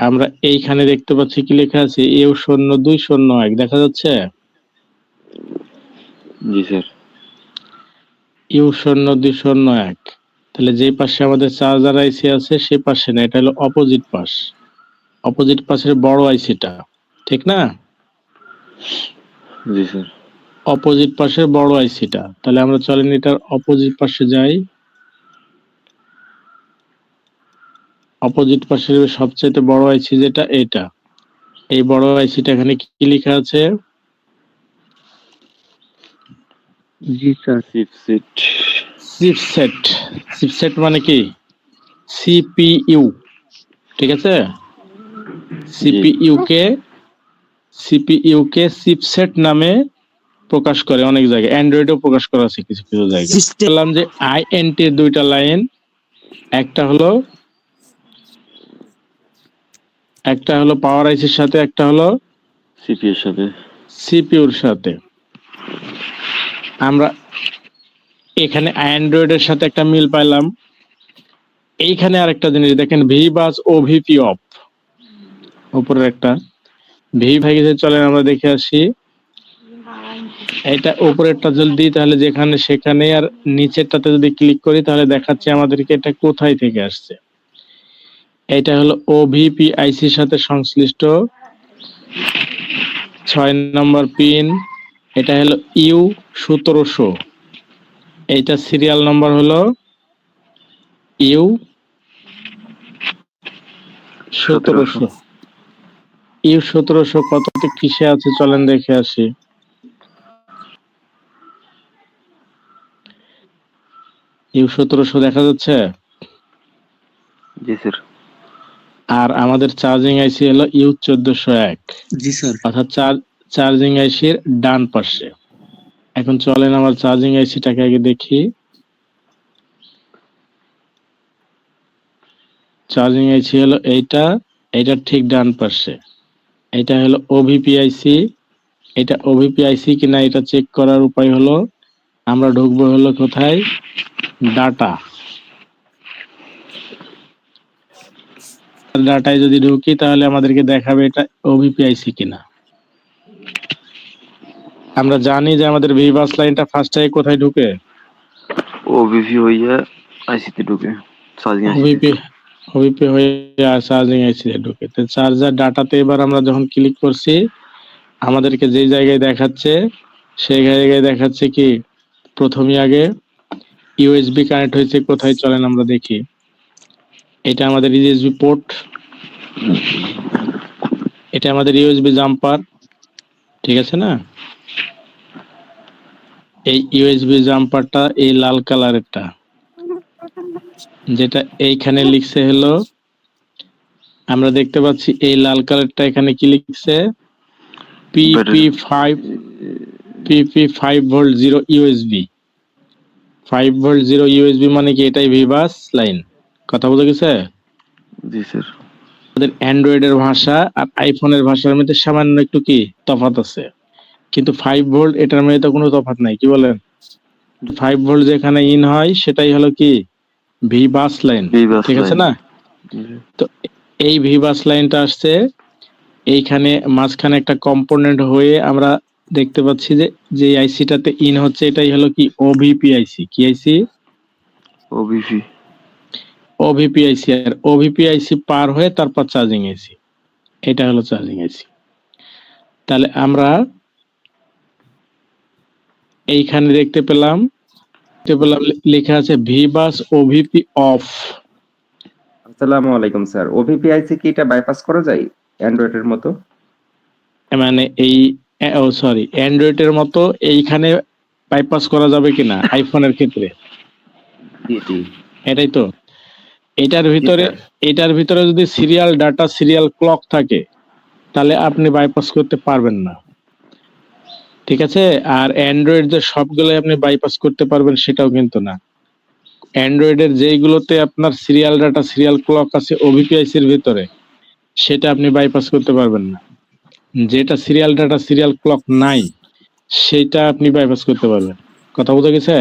আমরা এইখানে দেখতে পাচ্ছি কি লেখা আছে? ইউ শূন্য দুই শূন্য এক দেখা যাচ্ছে? জি স্যার। ইউ শূন্য দুই শূন্য এক। তাহলে যে পাশে আমাদের চার্জার আইসি আছে সে পাশে না এটা হলো অপোজিট পাশ। অপোজিট পাশের বড় আইসিটা ঠিক না? জি স্যার। অপোজিট পাশের বড় আইসিটা। তাহলে আমরা চলেন এটার অপোজিট পাশে যাই। অপোজিট পাশের সবচেয়ে বড় আইসি যেটা এটা। এই বড় আইসিটা এখানে কি লেখা আছে? জি স্যার। চিপসেট চিপসেট চিপসেট মানে কি? সিপিইউ ঠিক আছে? সিপিইউ কে সিপিইউ কে চিপসেট নামে প্রকাশ করে অনেক জায়গায়। অ্যান্ড্রয়েডেও প্রকাশ করা আছে কিছু কিছু জায়গায়। বললাম যে আইএনটি দুইটা লাইন। একটা হলো একটা হলো পাওয়ার আইসির সাথে একটা হলো সিপি এর সাথে। সিপিউর সাথে। আমরা এখানে অ্যান্ড্রয়েডের সাথে একটা মিল পাইলাম। এইখানে আরেকটা জিনিস দেখেন ভি বাস ও ভিপি অফ উপরের একটা। ভি ভাই গেছে চলেন আমরা দেখে আসি। এটা উপরেরটা যদি দিই তাহলে যেখানে সেখানে আর নিচেরটাতে যদি ক্লিক করি তাহলে দেখাচ্ছে আমাদেরকে এটা কোথায় থেকে আসছে। এটা হলো ওভিপি আইসির সাথে সংশ্লিষ্ট। ছয় নম্বর পিন, এটা হলো ইউ সতেরোশো। এইটা সিরিয়াল নম্বর হলো ইউ সতেরোশো। ইউ সতেরোশো কতটি কিসে আছে চলেন দেখে আসি। ইউ সতেরোশো দেখা যাচ্ছে? জি স্যার আর আমাদের চার্জিং আইসি হলো ইউ চোদ্দশো এক। জি স্যার। অর্থাৎ চার্জিং আইসির ডান পাশে। এখন চলেন আমার চার্জিং আইসিটাকে আগে দেখি। চার্জিং আইসি হলো এইটা এইটা ঠিক ডান পাশে। এটা হলো ওভিপিআইসি এটা ওভিপিআইসি কিনা এটা চেক করার উপায় হলো আমরা ঢুকবো হলো কোথায়? ডাটা ডাটায় যদি ঢুকি তাহলে আমাদেরকে দেখাবে এটা ওভিপি আইসি কিনা। আমরা জানি যে আমাদের ভিভাস লাইনটা ফার্স্ট টাইম কোথায় ঢুকে? ওবিভি হইয়া আইসিতে ঢুকে চার্জিং ওভিপি ওভিপি হয়ে চার্জিং আইসি ঢুকে। তো চার্জার ডাটাতে এবার আমরা যখন ক্লিক করছি আমাদেরকে যে জায়গায় দেখাচ্ছে সেই জায়গায় দেখাচ্ছে কি প্রথমে আগে ইউএসবি কানেক্ট হয়েছে কোথায় চলেন আমরা দেখি। এটা আমাদের ইউএসবি পোর্ট এটা আমাদের ইউএসবি জাম্পার ঠিক আছে না? এই ইউএসবি জাম্পারটা এই লাল কালারেরটা যেটা এইখানে লিখছে হলো, আমরা দেখতে পাচ্ছি এই লাল কালারটা এখানে কি লিখছে? PP five PP five volt zero USB five volt zero USB মানে কি? এটাই ভিভাস লাইন কথা বোঝা গেছে? জি স্যার। আমাদের অ্যান্ড্রয়েডের ভাষা আর আইফোনের ভাষার মধ্যে সামান্য একটু কি তফাত আছে? কিন্তু ফাইভ ভোল্ট এটার মধ্যে তো কোনো তফাত নাই কি বলেন? ফাইভ ভোল্ট যেখানে ইন হয় সেটাই হলো কি? ভি বাস লাইন ঠিক আছে না? তো এই ভি বাস লাইনটা আসছে এইখানে মাঝখানে একটা কম্পোনেন্ট হয়ে আমরা দেখতে পাচ্ছি যে যে আইসিটাতে ইন হচ্ছে এটাই হলো কি? ওভিপি আইসি কি আইসি ওভিপি আইসি আর ওভিপিআইসি পার হয়ে তারপর চার্জিং এসি এটা হলো চার্জিং এসি তাহলে আমরা এইখানে দেখতে পেলাম দেখতে পেলাম লেখা আছে ভিবাস ওভিপি অফ আসসালামু আলাইকুম স্যার ওভিপিআইসি কি এটা বাইপাস করা যায় অ্যান্ড্রয়েডের মতো? মানে এই ও সরি অ্যান্ড্রয়েডের মতো এইখানে বাইপাস করা যাবে কিনা আইফোনের ক্ষেত্রে? জি জি। এটাই তো? এটার ভিতরে এটার ভিতরে যদি সিরিয়াল ডাটা সিরিয়াল ক্লক থাকে তাহলে আপনি বাইপাস করতে পারবেন না। ঠিক আছে? আর অ্যান্ড্রয়েড যে সবগুলো আপনি বাইপাস করতে পারবেন সেটাও কিন্তু না। অ্যান্ড্রয়েডের যেইগুলোতে আপনার সিরিয়াল ডাটা সিরিয়াল ক্লক আছে ওভিপিআইসির ভিতরে সেটা আপনি বাইপাস করতে পারবেন না। যেটা সিরিয়াল ডাটা সিরিয়াল ক্লক নাই সেটা আপনি বাইপাস করতে পারবেন। কথা বোঝা গেছে?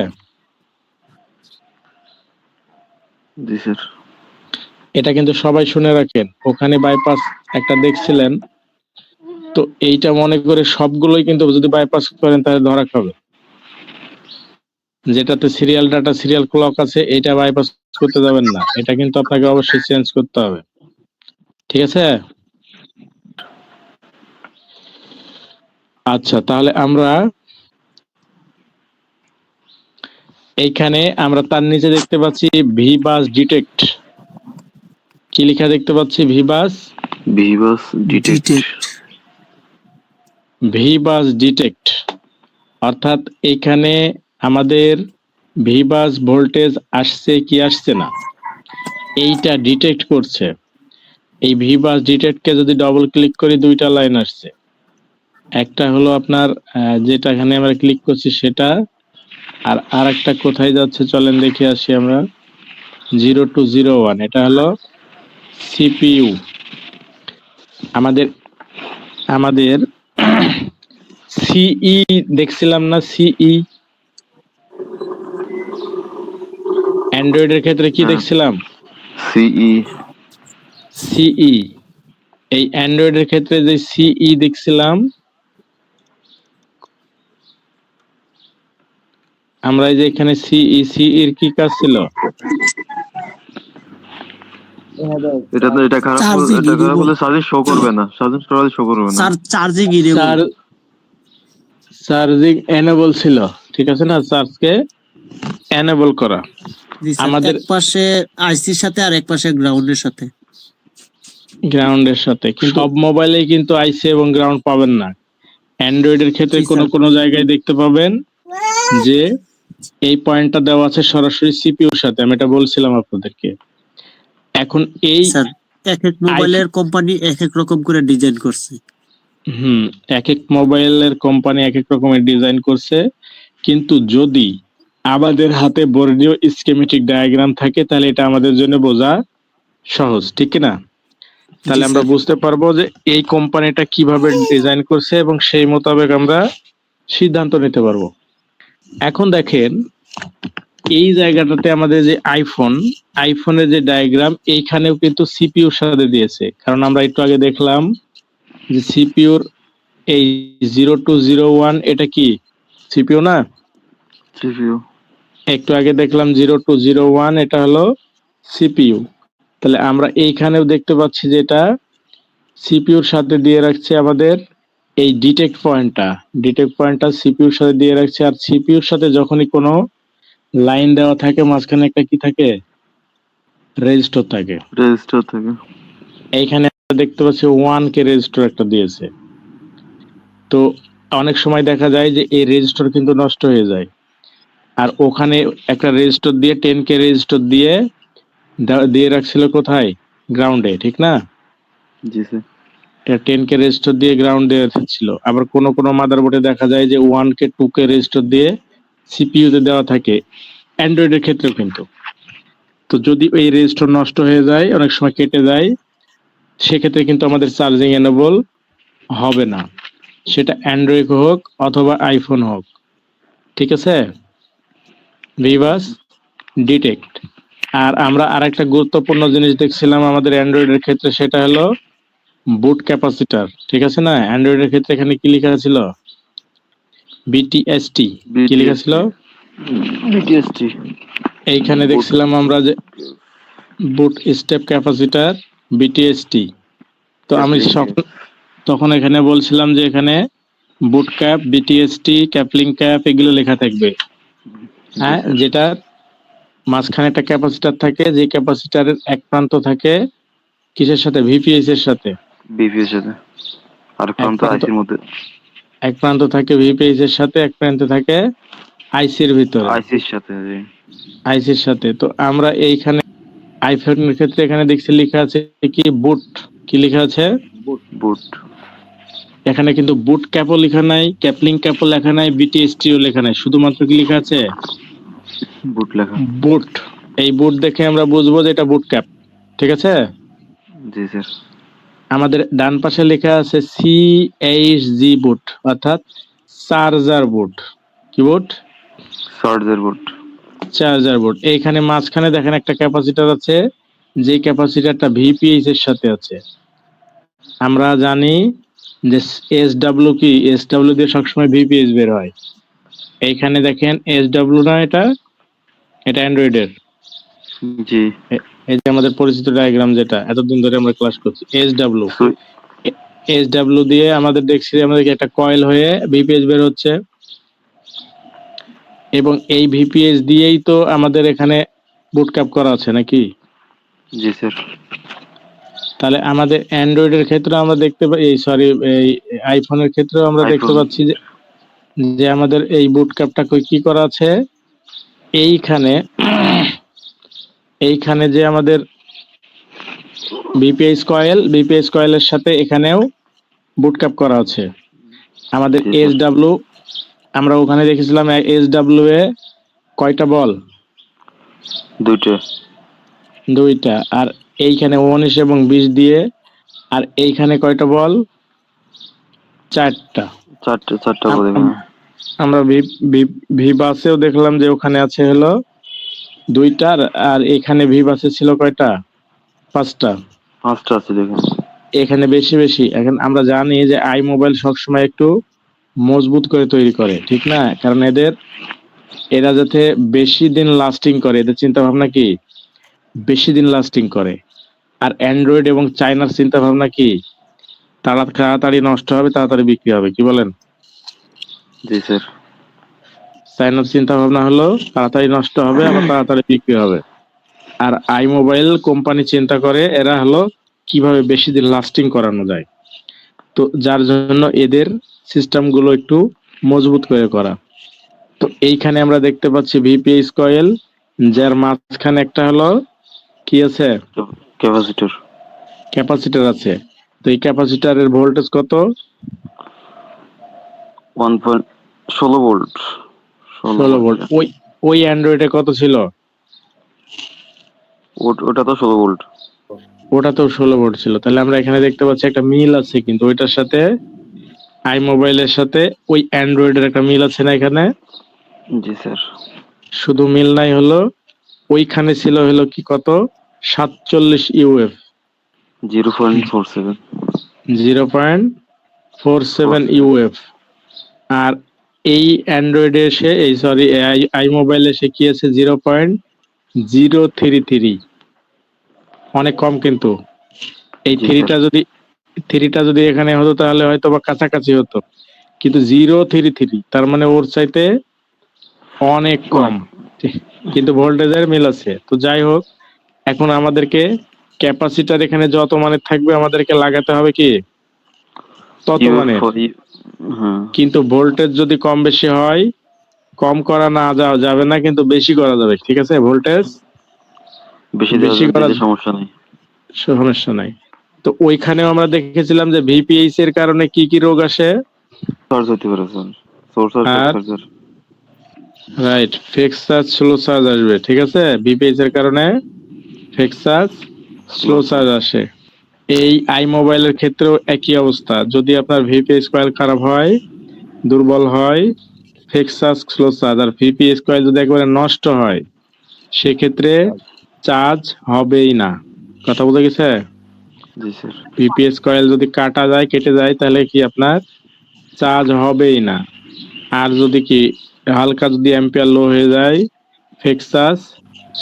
জি স্যার এটা কিন্তু সবাই শুনে রাখেন। ওখানে বাইপাস একটা দেখছিলেন। তো এইটা মনে করে সবগুলোই কিন্তু যদি বাইপাস করেন তাহলে ধরা খাবে। যেটাতে সিরিয়াল ডাটা সিরিয়াল ক্লক আছে এটা বাইপাস করতে যাবেন না। এটা কিন্তু আপনাকে অবশ্যই চেঞ্জ করতে হবে। ঠিক আছে? আচ্ছা তাহলে আমরা এইখানে আমরা তার নিচে দেখতে পাচ্ছি ভি বাস ডিটেক্ট কি লেখা দেখতে পাচ্ছি? V bus VBUS detect. Detect. V bus detect. অর্থাৎ এখানে আমাদের ভি বাস ভোল্টেজ আসছে কি আসছে না? এইটা ডিটেক্ট করছে। এই ভি বাস ডিটেক্টকে যদি ডবল ক্লিক করি দুইটা লাইন আসছে। একটা হলো আপনার আহ, যেটা এখানে আমরা ক্লিক করছি সেটা। আর আরেকটা কোথায় যাচ্ছে? চলেন দেখে আসি আমরা। জিরো টু জিরো ওয়ান এটা হলো সিপিইউ। আমাদের আমাদের সিই দেখছিলাম না সিই। অ্যান্ড্রয়েডের ক্ষেত্রে কি হ্যাঁ। দেখছিলাম? সিই। সিই। এই অ্যান্ড্রয়েডের ক্ষেত্রে যে সিই দেখছিলাম আমরা এই যে এখানে সিই সিই এর কি কাজ ছিল? এটা তো এটা খারাপ এটা খারাপ দিব। হলে শো করবে না। চার্জিং সরাসরি শো করবে না। স্যার চার্জিং ইনেবল চার চার্জিং এনেবল ছিল ঠিক আছে না? চার্জকে এনেবল করা। আমাদের- এক পাশে আইসির সাথে আর এক পাশে গ্রাউন্ডের সাথে। গ্রাউন্ডের সাথে। কিন্তু সব মোবাইলে কিন্তু আইসি এবং গ্রাউন্ড পাবেন না। অ্যান্ড্রয়েডের ক্ষেত্রে কোনো কোনো জায়গায় দেখতে পাবেন যে এই পয়েন্টটা দেওয়া আছে সরাসরি সিপিইউর সাথে। আমি এটা বলছিলাম আপনাদেরকে। এখন এই এক এক মোবাইলের কোম্পানি এক এক রকম করে ডিজাইন করছে। হুম এক এক মোবাইলের কোম্পানি এক এক রকমের ডিজাইন করছে। কিন্তু যদি আমাদের হাতে বর্ণীয় স্কেমেটিক ডায়াগ্রাম থাকে তাহলে এটা আমাদের জন্য বোঝা সহজ ঠিক কি না? তাহলে আমরা বুঝতে পারব যে এই কোম্পানিটা কীভাবে ডিজাইন করছে এবং সেই মোতাবেক আমরা সিদ্ধান্ত নিতে পারব। এখন দেখেন এই জায়গাটাতে আমাদের যে আইফোন আইফোনের যে ডায়াগ্রাম এইখানেও কিন্তু সিপিউর সাথে দিয়েছে। কারণ আমরা একটু আগে দেখলাম যে সিপিইউর এই জিরো টু জিরো ওয়ান এটা কি? সিপিইউ না? সিপিইউ একটু আগে দেখলাম জিরো টু জিরো ওয়ান এটা হলো সিপিইউ তাহলে আমরা এইখানেও দেখতে পাচ্ছি যে এটা সিপিইউর সাথে দিয়ে রাখছে আমাদের এই ডিটেক্ট পয়েন্টটা ডিটেক্ট পয়েন্টটা সিপিউর সাথে দিয়ে রাখছে। আর সিপিইউর সাথে যখনই কোনো লাইন দেওয়া থাকে মাঝখানে একটা কি থাকে? রেজিস্টার থাকে। রেজিস্টার থেকে। এইখানে দেখতে পাচ্ছি ওয়ান কে রেজিস্টার একটা দিয়েছে। তো অনেক সময় দেখা যায় যে এই রেজিস্টার কিন্তু নষ্ট হয়ে যায়। আর ওখানে একটা রেজিস্টার দিয়ে টেন কে রেজিস্টার দিয়ে দিয়ে রাখছিল কোথায়? গ্রাউন্ডে ঠিক না? জি স্যার। এটা টেন কে রেজিস্টার দিয়ে গ্রাউন্ড দিয়ে ছিল। আবার কোনো কোনো মাদারবোর্ডে দেখা যায় যে one K two K resistor দিয়ে সিপিইউ তে দেওয়া থাকে অ্যান্ড্রয়েডের ক্ষেত্রেও কিন্তু। তো যদি এই রেজিস্টার নষ্ট হয়ে যায়, অনেক সময় কেটে যায়, সেক্ষেত্রে কিন্তু আমাদের চার্জিং এনেবল হবে না। সেটা অ্যান্ড্রয়েড হোক অথবা আইফোন হোক। ঠিক আছে? ভিভাস ডিটেক্ট আর আমরা আরেকটা গুরুত্বপূর্ণ জিনিস দেখছিলাম আমাদের অ্যান্ড্রয়েডের ক্ষেত্রে, সেটা হলো বুট ক্যাপাসিটার ঠিক আছে না? অ্যান্ড্রয়েডের ক্ষেত্রে এখানে কি লেখা ছিল? বিটিএসটি কি লেখা ছিল বিটিএসটি এইখানে দেখছিলাম আমরা যে বুট স্টেপ ক্যাপাসিটার বিটিএসটি তো আমি তখন এখানে বলছিলাম যে এখানে বুট ক্যাপ বিটিএসটি ক্যাপলিং ক্যাপ এগুলো লেখা থাকবে। হ্যাঁ যেটা মাঝখানে একটা ক্যাপাসিটার থাকে যে ক্যাপাসিটারের এক প্রান্ত থাকে কিসের সাথে? ভিপিএস এর সাথে। বিপিএর সাথে। আর প্রান্ত- আইসির মধ্যে। এক প্রান্ত থাকে ভিপিএস এর সাথে এক প্রান্ত থাকে আইসির ভিতরে। আইসির সাথে জি। আইসির সাথে। তো আমরা এইখানে আইফোনের ক্ষেত্রে এখানে দেখছি লেখা আছে কি? বুট কি লেখা আছে? বুট এখানে কিন্তু বুট ক্যাপও লেখা নাই ক্যাপলিং ক্যাপও লেখা নাই বিটিএসটিও লেখা নাই। শুধুমাত্র কি লেখা আছে? বুট লেখা। বুট এই বুট দেখে আমরা বুঝব যে এটা বুট ক্যাপ ঠিক আছে? জি স্যার। আমাদের ডান পাশে লেখা আছে সি এইচ জি বুট অর্থাৎ চার্জার বুট কি boot charger boot charger board এইখানে মাঝখানে দেখেন একটা ক্যাপাসিটার আছে যে ক্যাপাসিটারটা ভিপিএইচ এর সাথে আছে। আমরা জানি যে এস ডাব্লিউ কি? এস ডাব্লিউ দিয়ে সবসময় ভিপিএইচ বের হয়। এইখানে দেখেন এস ডাব্লিউ না এটা? এটা অ্যান্ড্রয়েডের জি। এই যে আমাদের পরিচিত ডায়াগ্রাম যেটা এতদিন ধরে আমরা ক্লাস করছি এস ডাব্লিউ এস ডাব্লিউ দিয়ে আমাদের দেখছি আমাদেরকে একটা কয়েল হয়ে ভিপিএস বের হচ্ছে। এবং এই ভিপিএস দিয়েই তো আমাদের এখানে বুট বুটক্যাপ করা আছে নাকি? জি স্যার। তাহলে আমাদের অ্যান্ড্রয়েডের ক্ষেত্রে আমরা দেখতে পাই এই সরি এই আইফোনের ক্ষেত্রেও আমরা দেখতে পাচ্ছি যে যে আমাদের এই বুটক্যাপটা কি করা আছে? এইখানে এইখানে যে আমাদের বিপিএস কয়েল বিপিএস কয়েলের সাথে এখানেও বুটক্যাপ করা আছে। আমাদের এস ডাব্লিউ আমরা ওখানে দেখেছিলাম এস ডাব্লিউ এ কয়টা বল? দুইটা। দুইটা। আর এইখানে উনিশ এবং বিশ দিয়ে আর এইখানে কয়টা বল? চারটা। চারটা চারটা আম- আমরা ভি- ভি বাসেও দেখলাম যে ওখানে আছে হলো দুইটার আর এখানে ভি বাসে ছিল কয়টা? পাঁচটা। পাঁচটা আছে দেখুন। এখানে বেশি বেশি। এখন আমরা জানি যে আই মোবাইল সবসময় একটু মজবুত করে তৈরি করে ঠিক না? কারণ এদের এরা যাতে বেশি দিন লাস্টিং করে এদের চিন্তা ভাবনা কি? বেশি দিন লাস্টিং করে। আর অ্যান্ড্রয়েড এবং চায়নার চিন্তা ভাবনা কি? তাড়াতাড়ি নষ্ট হবে তাড়াতাড়ি বিক্রি হবে কি বলেন? জি স্যার। চায়নার চিন্তা ভাবনা হলো তাড়াতাড়ি নষ্ট হবে আবার তাড়াতাড়ি বিক্রি হবে। আর আই মোবাইল কোম্পানি চিন্তা করে এরা হলো কীভাবে বেশি দিন লাস্টিং করানো যায়। তো যার জন্য এদের সিস্টেমগুলো একটু মজবুত করে করা। তো এইখানে আমরা দেখতে পাচ্ছি ভিপিএস কয়েল যার মাঝখানে একটা হলো কি আছে? ক্যাপাসিটর ক্যাপাসিটার আছে। তো এই ক্যাপাসিটারের ভোল্টেজ কত? ওয়ান পয়েন্ট ষোলো ভোল্ট ষোলো ভোল্ট। ওই ওই অ্যান্ড্রয়েডে কত ছিল? ওটা তো ষোলো ভোল্ট। ওটা তো ষোলো ভোল্ট ছিল। তাহলে আমরা এখানে দেখতে পাচ্ছি একটা মিল আছে কিন্তু ওইটার সাথে আই মোবাইলের সাথে ওই অ্যান্ড্রয়েডের একটা মিল আছে না এখানে? জি স্যার। শুধু মিল নাই হলো ওইখানে ছিল হলো কি কত? সাতচল্লিশ UF. Zero point four seven. Zero point four seven UF. আর এই অ্যান্ড্রয়েডে এসে এই সরি আই আই মোবাইলে এসে কি আছে? Zero point zero three three অনেক কম কিন্তু। এই থ্রিটা যদি থ্রিটা যদি এখানে হতো তাহলে হয়তো বা কাছাকাছি হতো। কিন্তু জিরো থ্রি থ্রি তার মানে ওর চাইতে অনেক কম। কিন্তু ভোল্টেজের মিল আছে। তো যাই হোক এখন আমাদেরকে ক্যাপাসিটার এখানে যত মানে থাকবে আমাদেরকে লাগাতে হবে কি? তত হ্যাঁ কিন্তু ভোল্টেজ যদি কম বেশি হয় কম করা না যাওয়া যাবে না কিন্তু বেশি করা যাবে ঠিক আছে? ভোল্টেজ? বেশি বেশি করা- সমস্যা নেই। সমস্যা নাই। তো ওইখানেও আমরা দেখেছিলাম যে ভিপিএইচ এর কারণে কি কি রোগ আসে? Right fake charge slow charge আসবে ঠিক আছে? ভিপিএইচ এর কারণে ফেক্স চার্জ স্লো চার্জ আসে। এই আই মোবাইলের ক্ষেত্রেও একই অবস্থা। যদি আপনার ভিপিএস কয়েল খারাপ হয় দুর্বল হয় ফেক্স চার্জ স্লো চার্জ আর ভিপিএস কয়েল যদি একেবারে নষ্ট হয় সেক্ষেত্রে চার্জ হবেই না। কথা বুঝে গেছে? ভিপিএস কয়েল যদি কাটা যায় কেটে যায় তাহলে কি আপনার চার্জ হবেই না। আর যদি কি হালকা যদি অ্যাম্পিয়ার লো হয়ে যায় ফেক্স চার্জ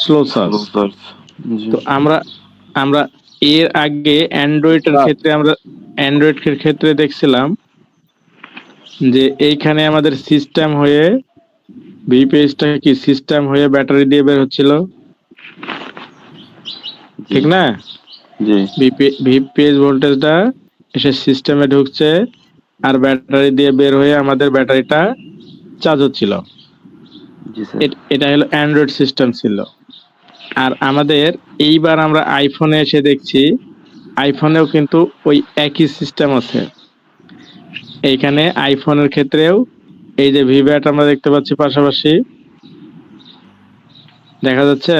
স্লো চার্জ তো আমরা আমরা এর আগে অ্যান্ড্রয়েডের ক্ষেত্রে আমরা অ্যান্ড্রয়েড এর ক্ষেত্রে দেখছিলাম যে এইখানে আমাদের সিস্টেম হয়ে ভিপিএসটা কি সিস্টেম হয়ে ব্যাটারি দিয়ে বের হচ্ছিল। ঠিক না? জি। ভিপিএস ভোল্টেজটা এসে সিস্টেমে ঢুকছে আর ব্যাটারি দিয়ে বের হয়ে আমাদের ব্যাটারিটা চার্জ হচ্ছিল। জি স্যার। এটা হলো অ্যান্ড্রয়েড সিস্টেম ছিল। আর আমাদের এইবার আমরা আইফোনে এসে দেখছি আইফোনেও কিন্তু ওই একই সিস্টেম আছে। এইখানে আইফোনের ক্ষেত্রেও এই যে ভিভ্যাট আমরা দেখতে পাচ্ছি পাশাপাশি। দেখা যাচ্ছে?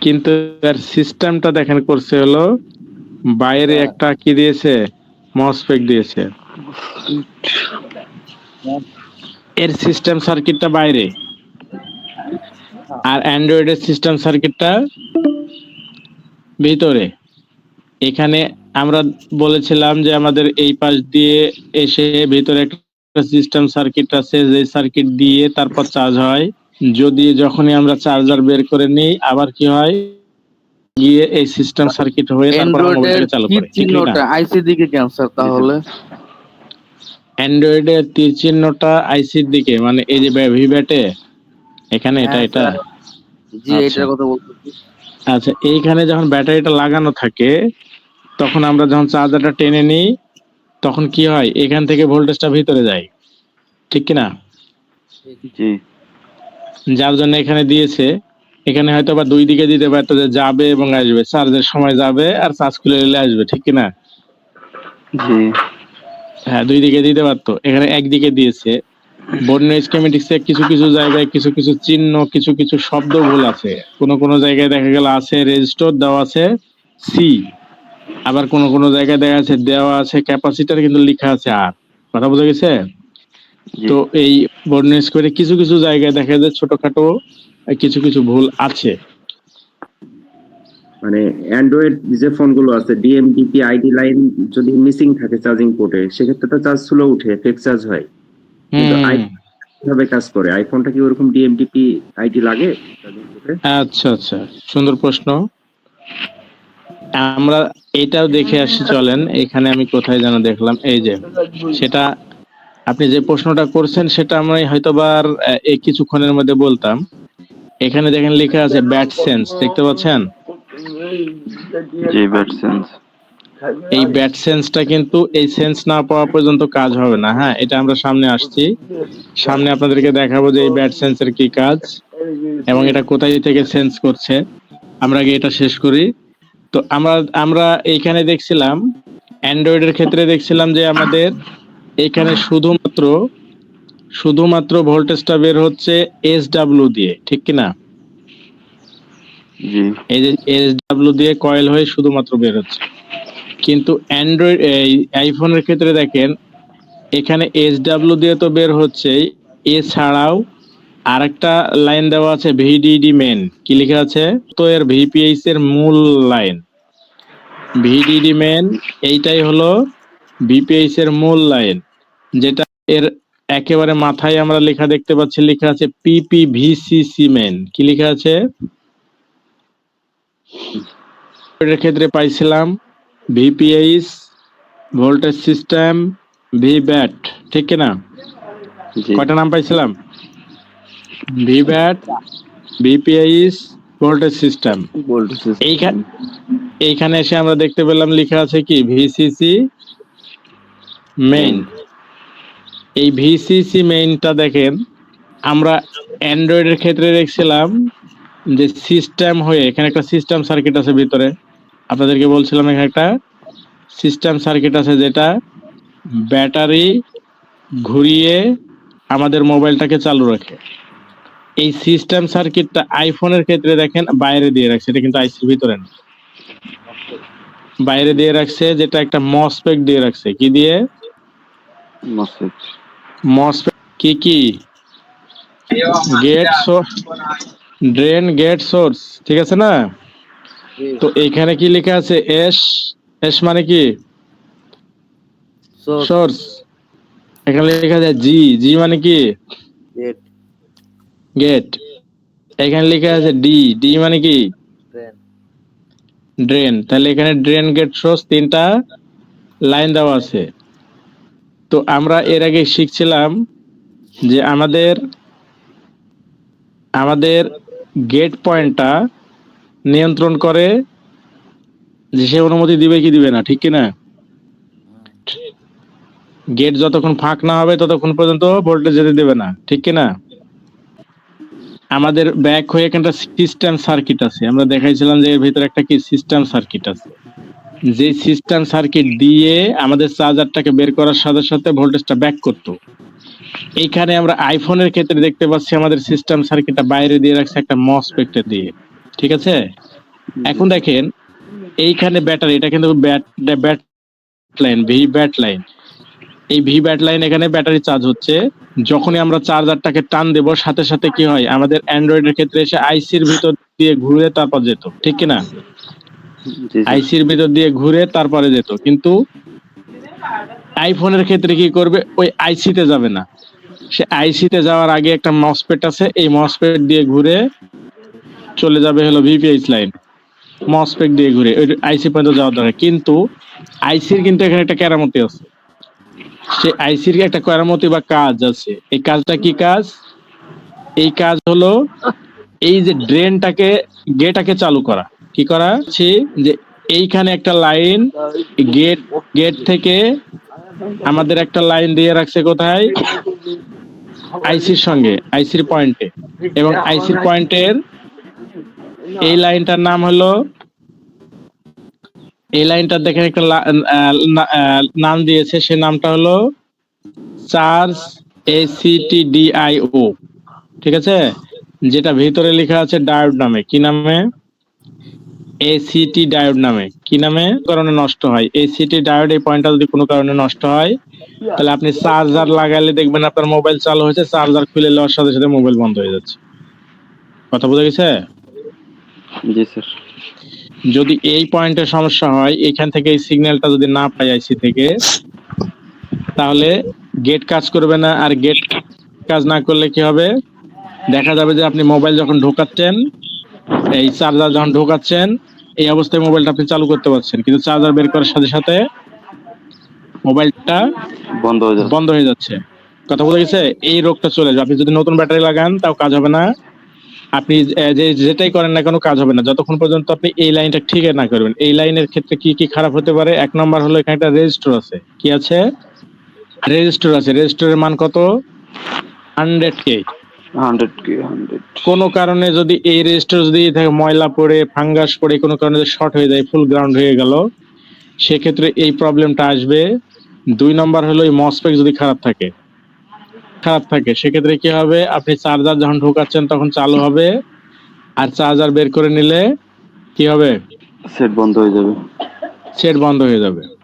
কিন্তু এর সিস্টেমটা দেখেন করছে হলো বাইরে একটা কি দিয়েছে? মসপেক দিয়েছে। এর সিস্টেম সার্কিটটা বাইরে। আর অ্যান্ড্রয়েডের সিস্টেম সার্কিটটা ভিতরে। এখানে আমরা বলেছিলাম যে আমাদের এই পাশ দিয়ে এসে ভিতরে একটা সিস্টেম সার্কিট আছে যে সার্কিট দিয়ে তারপর চার্জ হয়। যদি যখনই আমরা চার্জার বের করে নিই আবার কি হয়? গিয়ে এই সিস্টেম সার্কিট হয়ে তারপর মোবাইলটাকে চালু করে। ঠিক না চিহ্নটা আইসি দিকে ক্যান্সার তাহলে। অ্যান্ড্রয়েডের তীর চিহ্নটা আইসির দিকে মানে এই যে ভিভ্যাটে এখানে এটা হ্যাঁ, এটা? জি আচ্ছা। এটার কথা বলতেছি আচ্ছা এইখানে যখন ব্যাটারিটা লাগানো থাকে তখন আমরা যখন চার্জারটা টেনে নিই তখন কি হয়? এখান থেকে ভোল্টেজটা ভিতরে যায়। ঠিক কি না জি। যার জন্য এখানে দিয়েছে এখানে হয়তো বা দুই দিকে দিতে পারতো যে যাবে এবং আসবে চার্জের সময় যাবে আর চার্জ খুলে নিলে আসবে ঠিক কি না জি। হ্যাঁ দুই দিকে দিতে পারতো। এখানে একদিকে দিয়েছে বন্য স্কেমেটিক্সে কিছু কিছু জায়গায় কিছু কিছু চিহ্ন কিছু কিছু শব্দ ভুল আছে। কোন কোন জায়গায় দেখা গেল আছে রেজিস্টর দেওয়া আছে সি আবার কোন কোন জায়গায় দেখা যাচ্ছে দেওয়া আছে ক্যাপাসিটার কিন্তু লেখা আছে আর কথা বোঝা গেছে? তো এই বন্য স্কোয়ারে কিছু কিছু জায়গায় দেখা যায় ছোটখাটো কিছু কিছু ভুল আছে। মানে অ্যান্ড্রয়েড যে ফোনগুলো আছে ডিএমডিপি আইডি লাইন যদি মিসিং থাকে চার্জিং পোর্টে সেক্ষেত্রে তো চার্জ স্লো উঠে ফেক চার্জ হয়। কীভাবে কাজ করে? আইফোনটা কি ওরকম ডিএমডিপি আইডি লাগে? আচ্ছা আচ্ছা। সুন্দর প্রশ্ন। আমরা এটাও দেখে আসি চলেন। এখানে আমি কোথায় যেন দেখলাম এই যে। সেটা আপনি যে প্রশ্নটা করছেন সেটা আমি হয়তোবার আহ, এই কিছুক্ষণের মধ্যে বলতাম। এখানে দেখেন লেখা আছে ব্যাট সেন্স দেখতে পাচ্ছেন? জি ব্যাড সেন্স এই ব্যাট সেন্সটা কিন্তু এই সেন্স না পাওয়া পর্যন্ত কাজ হবে না হ্যাঁ? এটা আমরা সামনে আসছি। সামনে আপনাদেরকে দেখাবো যে এই ব্যাট সেন্সের কি কাজ এবং এটা কোথায় থেকে সেন্স করছে। আমরা আগে এটা শেষ করি। তো আমরা আমরা এইখানে দেখছিলাম অ্যান্ড্রয়েডের ক্ষেত্রে দেখছিলাম যে আমাদের এখানে শুধুমাত্র শুধুমাত্র ভোল্টেজটা বের হচ্ছে এস ডাব্লিউ দিয়ে ঠিক কি না? জি। এই যে এস ডাব্লিউ দিয়ে কয়েল হয়ে শুধুমাত্র বের হচ্ছে। কিন্তু অ্যান্ড্রয়েড এই আইফোনের ক্ষেত্রে দেখেন, এখানে এস ডাব্লিউ দিয়ে তো বের হচ্ছে এছাড়াও আরেকটা লাইন দেওয়া আছে ভিডিডি মেন কি লেখা আছে? তো এর ভিপিএইচ এর মূল লাইন ভিডিডি মেন এইটাই হলো ভিপিএইচ এর মূল লাইন যেটা এর একেবারে মাথায় আমরা লেখা দেখতে পাচ্ছি, লেখা আছে পিপি পিপিভিসিসি মেন কি লেখা আছে? এর ক্ষেত্রে পাইছিলাম VPH voltage system V bat ঠিক কি না? কয়টা নাম পাইছিলাম? V bat VPH voltage system এইখানে এইখানে এসে আমরা দেখতে পেলাম লেখা আছে কি? ভিসিসি মেইন এই ভিসিসি মেইনটা দেখেন আমরা অ্যান্ড্রয়েডের ক্ষেত্রে দেখছিলাম যে সিস্টেম হয়ে এখানে একটা সিস্টেম সার্কিট আছে ভিতরে। আপনাদেরকে বলছিলাম এখানে একটা সিস্টেম সার্কিট আছে যেটা ব্যাটারি ঘুরিয়ে আমাদের মোবাইলটাকে চালু রাখে। এই সিস্টেম সার্কিটটা আইফোনের ক্ষেত্রে দেখেন বাইরে দিয়ে রাখছে এটা কিন্তু আইসির ভিতরে না। বাইরে দিয়ে রাখছে যেটা একটা মসপেক দিয়ে রাখছে। কি দিয়ে? মসজিদ মসপেক কি কি? Gate source drain gate source ঠিক আছে না? তো এখানে কি লেখা আছে? এস এস মানে কি? সোর্স। এখানে লেখা আছে জি। জি মানে কি? গেট। এখানে লেখা আছে ডি। ডি মানে কি? ড্রেন। তাহলে এখানে ড্রেন গেট সোর্স তিনটা লাইন দেওয়া আছে। তো আমরা এর আগে শিখছিলাম যে আমাদের আমাদের গেট পয়েন্টটা নিয়ন্ত্রণ করে যে সে অনুমতি দিবে কি দিবে না, ঠিক কি না গেট যতক্ষণ ফাঁক না হবে ততক্ষণ পর্যন্ত ভোল্টেজ যেতে দেবে না, ঠিক কি না আমাদের ব্যাক হয়ে এখানটা সিস্টেম সার্কিট আছে। আমরা দেখাইছিলাম যে এর ভিতরে একটা কি সিস্টেম সার্কিট আছে। যে সিস্টেম সার্কিট দিয়ে আমাদের চার্জারটাকে বের করার সাথে সাথে ভোল্টেজটা ব্যাক করতো। এইখানে আমরা আইফোনের ক্ষেত্রে দেখতে পাচ্ছি আমাদের সিস্টেম সার্কিটটা বাইরে দিয়ে রাখছে একটা মসপেক্টে দিয়ে। ঠিক আছে? এখন দেখেন এইখানে ব্যাটারি এটা কিন্তু bat bat line V bat line. এই ভি ব্যাট লাইন এখানে ব্যাটারি চার্জ হচ্ছে। যখনই আমরা চার্জারটাকে টান দেব সাথে সাথে কি হয় আমাদের অ্যান্ড্রয়েডের ক্ষেত্রে এসে আইসির ভিতর দিয়ে ঘুরে তারপর যেত ঠিক কি না জি। স্যার আইসির ভিতর দিয়ে ঘুরে তারপরে যেত। কিন্তু আইফোনের ক্ষেত্রে কি করবে ওই আইসিতে যাবে না। সে আইসিতে যাওয়ার আগে একটা মসপেট আছে এই মসপেট দিয়ে ঘুরে চলে যাবে হলো ভিপিএইচ লাইন মসপেট দিয়ে ঘুরে, ওই আইসি পর্যন্ত যাওয়ার দরকার। কিন্তু আইসির কিন্তু এখানে একটা কেরামতি আছে। সে আইসির একটা কেরামতি বা কাজ আছে। এই কাজটা কি কাজ? এই কাজ হলো এই যে ড্রেনটাকে গেটাকে চালু করা। কি করা? হচ্ছে যে এইখানে একটা লাইন গেট গেট থেকে আমাদের একটা লাইন দিয়ে রাখছে কোথায়? আইসির সঙ্গে আইসির পয়েন্টে এবং আইসির পয়েন্টের এই লাইনটার নাম হলো, এই লাইনটা দেখেন একটা নাম দিয়েছে, সে নামটা হলো চার্জ এসিটিডিআইও ঠিক আছে? যেটা ভিতরে লেখা আছে ডায়োড নামে, কি নামে? এসিটি ডায়োড নামে, কি নামে? কারণে নষ্ট হয়। এসিটি ডায়োড, এই পয়েন্টটা যদি কোনো কারণে নষ্ট হয়, তাহলে আপনি চার্জার লাগালে দেখবেন আপনার মোবাইল চালু হয়েছে, চার্জার খুলে নেওয়ার সাথে সাথে মোবাইল বন্ধ হয়ে যাচ্ছে। কথা বোঝা গেছে? জি স্যার। যদি এই পয়েন্টের সমস্যা হয় এখান থেকে এই সিগন্যালটা যদি না পাই আইসি থেকে তাহলে গেট কাজ করবে না। আর গেট কাজ না করলে কি হবে? দেখা যাবে যে আপনি মোবাইল যখন ঢোকাচ্ছেন এই চার্জার যখন ঢোকাচ্ছেন এই অবস্থায় মোবাইলটা আপনি চালু করতে পারছেন। কিন্তু চার্জার বের করার সাথে সাথে মোবাইলটা বন্ধ হয়ে যাবে বন্ধ হয়ে যাচ্ছে। কথা বলে গেছে? এই রোগটা চলে যাবে। আপনি যদি নতুন ব্যাটারি লাগান তাও কাজ হবে না। আপনি যে যেটাই করেন না কোনো কাজ হবে না। যতক্ষণ পর্যন্ত আপনি এই লাইনটা ঠিক না করবেন। এই লাইনের ক্ষেত্রে কি কি খারাপ হতে পারে? এক নম্বর হলো এখানে একটা রেজিস্টার আছে। কি আছে? রেজিস্টার আছে। রেজিস্টারের মান কত? হান্ড্রেড কে হান্ড্রেড কি কোনো কারণে যদি এই রেজিস্টার যদি থাকে ময়লা পড়ে ফাঙ্গাস পড়ে কোনো কারণে শর্ট হয়ে যায় ফুল গ্রাউন্ড হয়ে গেল সেক্ষেত্রে এই প্রবলেমটা আসবে। দুই নম্বর হলো এই মসপেক যদি খারাপ থাকে। খারাপ থাকে। সেক্ষেত্রে কি হবে? আপনি চার্জার যখন ঢোকাচ্ছেন তখন চালু হবে। আর চার্জার বের করে নিলে কি হবে? সেট বন্ধ হয়ে যাবে। সেট বন্ধ হয়ে যাবে।